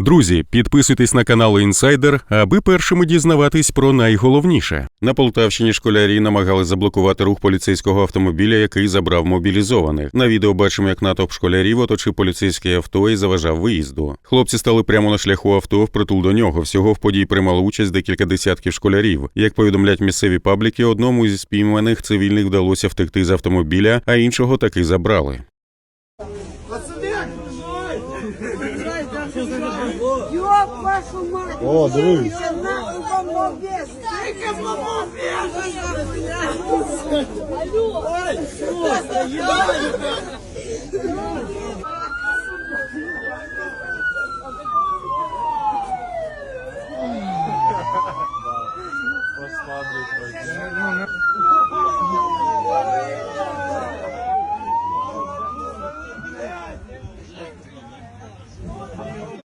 Друзі, підписуйтесь на канал Інсайдер, аби першими дізнаватись про найголовніше. На Полтавщині школярі намагались заблокувати рух поліцейського автомобіля, який забрав мобілізованих. На відео бачимо, як натовп школярів оточив поліцейське авто і заважав виїзду. Хлопці стали прямо на шляху авто впритул до нього. Всього в події приймало участь декілька десятків школярів. Як повідомляють місцеві пабліки, одному зі спійманих цивільних вдалося втекти з автомобіля, а іншого таки забрали. Йоп вашу мать! О, дивись! Яке